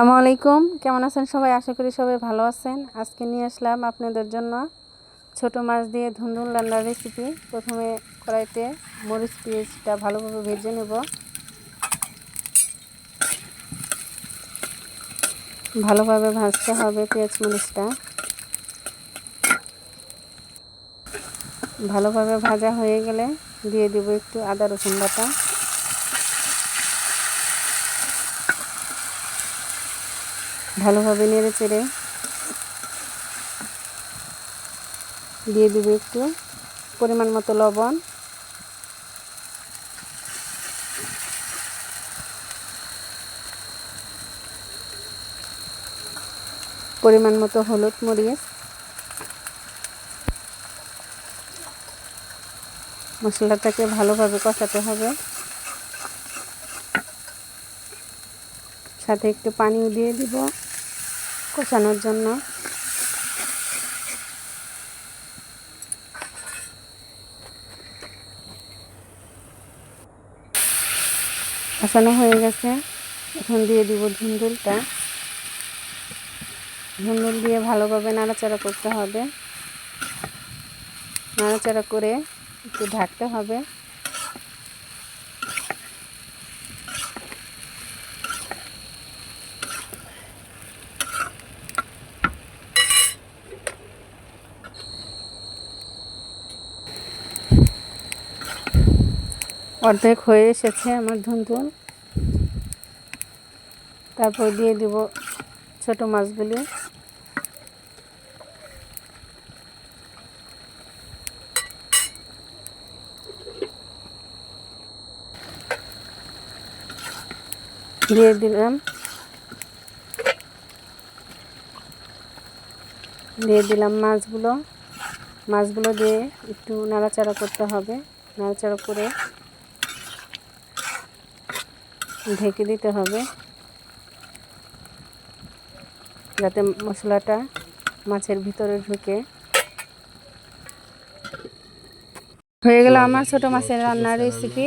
আসসালামু আলাইকুম। কেমন আছেন সবাই? আশা করি সবাই ভালো আছেন। আজকে নিয়ে আসলাম আপনাদের জন্য ছোট মাছ দিয়ে ধুন্দুল রান্নার রেসিপি প্রথমে কড়াইতে মরিচ, পেঁয়াজটা ভালোভাবে ভেজে নেব। ভালোভাবে ভাজতে হবে পেঁয়াজ, মরিচটা। ভালোভাবে ভাজা হয়ে গেলে দিয়ে দেব একটু আদা, রসুন বাটা। ভালোভাবে নেড়ে চেড়ে দিয়ে দিব একটু পরিমাণ মতো লবণ। পরিমাণ মতো হলুদ মরিচ। মশলাটাকে ভালোভাবে কষাতে হবে। সাথে একটু পানিও দিয়ে দিব কষানোর জন্য। কষানো হয়ে গেছে। এখন দিয়ে দিব ধুন্দুলটা। ধুন্দুল দিয়ে ভালোভাবে নাড়াচাড়া করতে হবে। নাড়াচাড়া করে একটু ঢাকতে হবে। অর্ধেক হয়ে এসেছে আমার ধুন্দুল তারপর দিয়ে দিব ছোট মাছগুলি। দিয়ে দিলাম। দিয়ে দিলাম মাছগুলো। মাছগুলো দিয়ে একটু নাড়াচাড়া করতে হবে। নাড়াচাড়া করে ঢেকে দিতে হবে। যাতে মশলাটা মাছের ভিতরে ঢুকে। হয়ে গেল আমার ছোট মাছের রান্নার রেসিপি